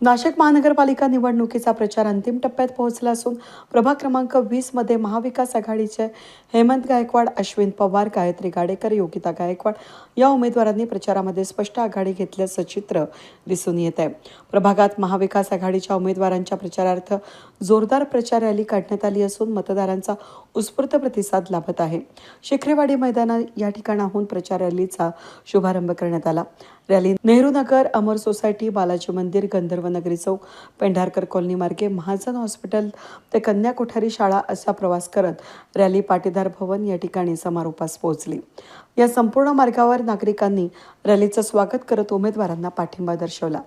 नाशिक महानगरपालिका निवडणुकीचा प्रचार अंतिम टप्प्यात पोहोचला असून प्रभाग क्रमांक वीसमध्ये महाविकास आघाडीचे हेमंत गायकवाड अश्विन पवार गायत्री गाडेकर योगिता गायकवाड या उमेदवारांनी प्रचारामध्ये स्पष्ट आघाडी घेतल्याचं चित्र दिसून येत आहे. प्रभागात महाविकास आघाडीच्या उमेदवारांच्या प्रचारार्थ जोरदार प्रचार रॅली काढण्यात आली असून मतदारांचा उत्स्फूर्त प्रतिसाद लाभत आहे. शिखरेवाडी मैदाना या ठिकाणाहून प्रचार रॅलीचा शुभारंभ करण्यात आला. रॅली. नेहरू नगर अमर सोसायटी बालाजी मंदिर गंधर्व नगरी चौक पेंढारकर कॉलनी मार्गे महाजन हॉस्पिटल ते कन्या कोठारी शाळा असा प्रवास करत रॅली पाटीदार भवन या ठिकाणी समारोपास पोहोचली. या संपूर्ण मार्गावर नागरिकांनी रॅलीचं स्वागत करत उमेदवारांना पाठिंबा दर्शवला.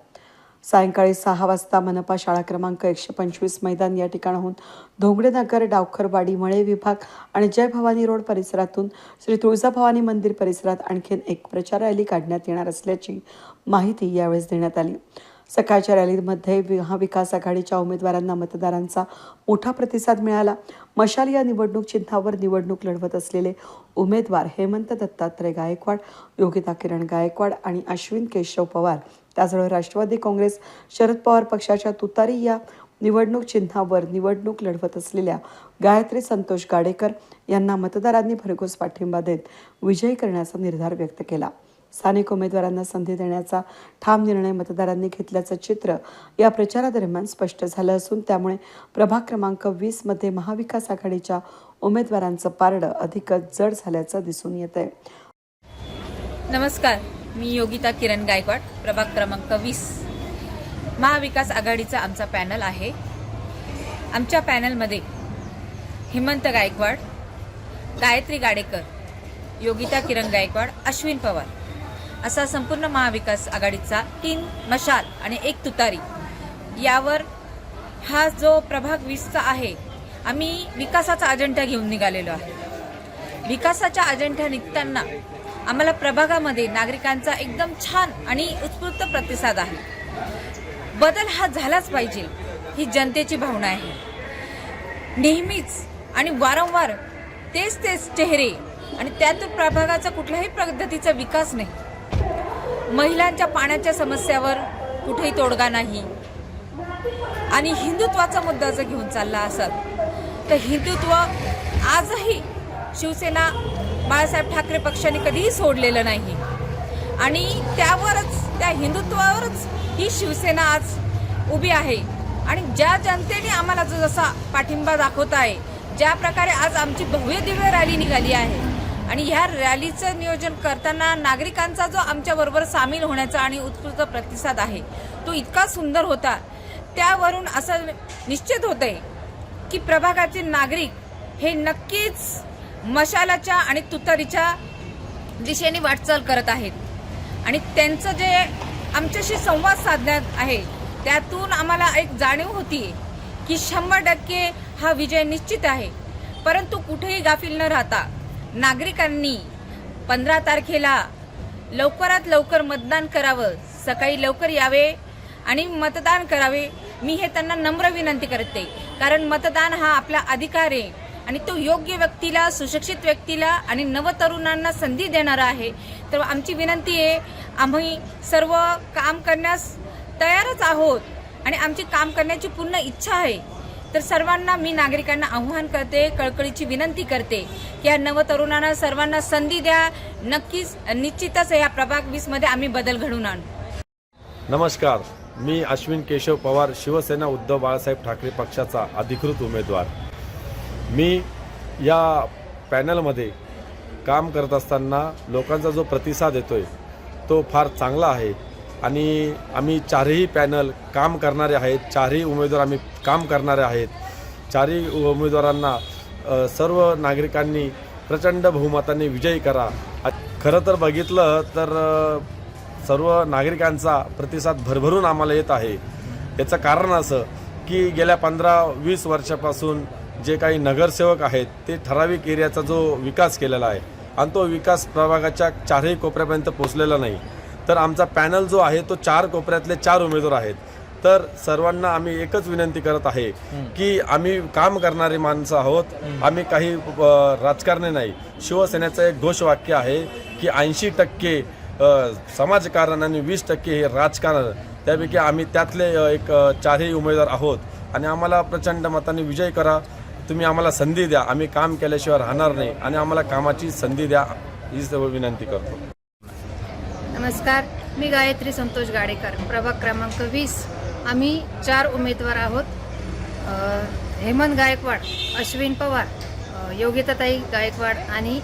सायंकाळी सहा वाजता मनपा शाळा क्रमांक एकशे पंचवीस मैदान या ठिकाणाहून धोंगडेनगर डावखरवाडी मळे विभाग आणि जय भवानी रोड परिसरातून श्री तुळजाभवानी मंदिर परिसरात आणखीन एक प्रचार रॅली काढण्यात येणार असल्याची माहिती यावेळेस देण्यात आली. सकाळच्या रॅलीमध्ये महाविकास आघाडीच्या उमेदवारांना मतदारांचा मोठा प्रतिसाद मिळाला. मशाल या निवडणूक चिन्हावर निवडणूक लढवत असलेले उमेदवार हेमंत दत्तात्रय गायकवाड योगिता किरण गायकवाड आणि अश्विन केशव पवार त्याचवेळी राष्ट्रवादी काँग्रेस शरद पवार पक्षाच्या तुतारी या निवडणूक चिन्हावर निवडणूक लढवत असलेल्या गायत्री संतोष गाडेकर यांना मतदारांनी भरघोस पाठिंबा देत विजयी करण्याचा निर्धार व्यक्त केला. स्थानिक उमेदवारांना संधी देण्याचा ठाम निर्णय मतदारांनी घेतल्याचं चित्र या प्रचारादरम्यान स्पष्ट झालं असून त्यामुळे प्रभाग क्रमांक वीसमध्ये महाविकास आघाडीच्या उमेदवारांचं पारडं अधिकच जड झाल्याचं दिसून येत आहे नमस्कार. मी योगिता किरण गायकवाड प्रभाग क्रमांक वीस. महाविकास आघाडीचा आमचा पॅनल आहे. आमच्या पॅनलमध्ये हेमंत गायकवाड गायत्री गाडेकर योगिता किरण गायकवाड अश्विन पवार असा संपूर्ण महाविकास आघाडीचा तीन मशाल आणि एक तुतारी. यावर हा जो प्रभाग वीसचा आहे आम्ही विकासाचा अजंठा घेऊन निघालेलो आहे. विकासाच्या अजंठा निघताना आम्हाला प्रभागामध्ये नागरिकांचा एकदम छान आणि उत्स्फूर्त प्रतिसाद आहे. बदल हा झालाच पाहिजे ही जनतेची भावना आहे. नेहमीच आणि वारंवार तेच तेच चेहरे आणि त्यातून प्रभागाचा कुठल्याही पद्धतीचा विकास नाही. महिलांच्या पाण्याच्या समस्यावर कुठेही तोडगा नाही. आणि हिंदुत्वाचा मुद्दा जर घेऊन चालला असत तर हिंदुत्व आजही शिवसेना बाळासाहेब ठाकरे पक्षाने कधीही सोडलेलं नाही. आणि त्यावरच त्या हिंदुत्वावरच ही शिवसेना आज उभी आहे. आणि ज्या जनतेने आम्हाला जो जसा पाठिंबा दाखवत आहे ज्या प्रकारे आज आमची भव्य दिव्य रॅली निघाली आहे. आणि ह्या रॅलीचं नियोजन करताना नागरिकांचा जो आमच्याबरोबर सामील होण्याचा आणि उत्स्फूर्त प्रतिसाद आहे तो इतका सुंदर होता. त्यावरून असं निश्चित होतंय की प्रभागातील नागरिक हे नक्कीच मशालाच्या आणि तुतारीच्या दिशेने वाटचाल करत आहेत. आणि त्यांचं जे आमच्याशी संवाद साधण्यात आहे त्यातून आम्हाला एक जाणीव होती की शंभर टक्के हा विजय निश्चित आहे. परंतु कुठेही गाफील न राहता नागरिकांनी पंधरा तारखेला लवकरात लवकर मतदान करावं सकाळी लवकर यावे आणि मतदान करावे मी हे त्यांना नम्र विनंती करते. कारण मतदान हा आपला अधिकार आहे. आणि तो योग्य व्यक्तीला सुशिक्षित व्यक्तीला आणि नवतरुणांना संधी देणारा आहे. तर आमची विनंती आहे आम्ही सर्व काम करण्यास तयारच आहोत आणि आमची काम करण्याची पूर्ण इच्छा आहे. तर सर्वांना मी नागरिकांना आव्हान करते कळकळीची विनंती करते की या नवतरुणांना सर्वांना संधी द्या. नक्कीच निश्चितच या प्रभाग वीसमध्ये आम्ही बदल घडून आणू. नमस्कार. मी अश्विन केशव पवार शिवसेना उद्धव बाळासाहेब ठाकरे पक्षाचा अधिकृत उमेदवार. मी या पॅनलमध्ये काम करत असताना लोकांचा जो प्रतिसाद येतो आहे तो फार चांगला आहे. आणि आम्ही चारही पॅनल काम करणारे आहेत चारही उमेदवार आम्ही काम करणारे आहेत. चारही उमेदवारांना सर्व नागरिकांनी प्रचंड बहुमताने विजयी करा. खरं तर बघितलं तर सर्व नागरिकांचा प्रतिसाद भरभरून आम्हाला येत आहे. याचं कारण असं की गेल्या पंधरा वीस वर्षापासून जे काही नगरसेवक आहेत ते ठराविक एरियाचा जो विकास केलेला आहे आणि तो विकास प्रभागाच्या चारही कोपऱ्यापर्यंत पोचलेला नाही. तर आमचा पॅनल जो आहे तो चार कोपऱ्यातले चार उमेदवार आहेत. तर सर्वांना आम्ही एकच विनंती करत आहे की आम्ही काम करणारी माणसं आहोत आम्ही काही राजकारणी नाही. शिवसेनेचं एक घोषवाक्य आहे की ऐंशी टक्के समाजकारण आणि वीस टक्के हे राजकारण. त्यापैकी आम्ही त्यातले एक चारही उमेदवार आहोत. आणि आम्हाला प्रचंड मताने विजय करा. तुम्ही आम्हाला संधी द्या. आम्ही काम केल्याशिवाय राहणार नाही आणि आम्हाला कामाची संधी द्या. हीच विनंती करतो. नमस्कार. मी गायत्री संतोष गाडेकर. प्रभाग क्रमांक वीस. आम्ही चार उमेदवार आहोत. हेमंत गायकवाड अश्विन पवार योगिताताई गायकवाड आणि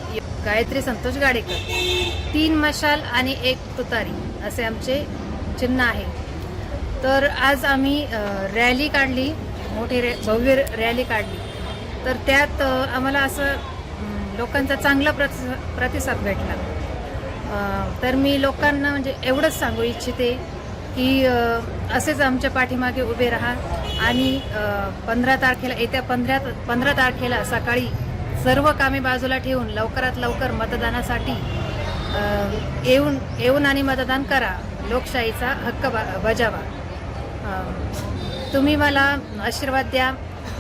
गायत्री संतोष गाडेकर. तीन मशाल आणि एक तुतारी असे आमचे चिन्ह आहे. तर आज आम्ही रॅली काढली. मोठी रॅ भव्य रॅली काढली. तर त्यात आम्हाला असं लोकांचा चांगला प्रति प्रतिसाद भेटला. तर मी लोकांना म्हणजे एवढंच सांगू इच्छिते की असेच आमच्या पाठीमागे उभे राहा आणि पंधरा तारखेला येत्या पंधरा पंधरा तारखेला सकाळी सर्व कामे बाजूला ठेवून लवकरात लवकर मतदानासाठी येऊन येऊन आणि मतदान करा लोकशाहीचा हक्क बा बजावा. तुम्ही मला आशीर्वाद द्या.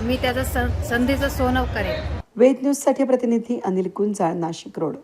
मी त्याचं संधीचं सोनं करेन. वेद न्यूजसाठी प्रतिनिधी अनिल गुंजाळ नाशिक रोड.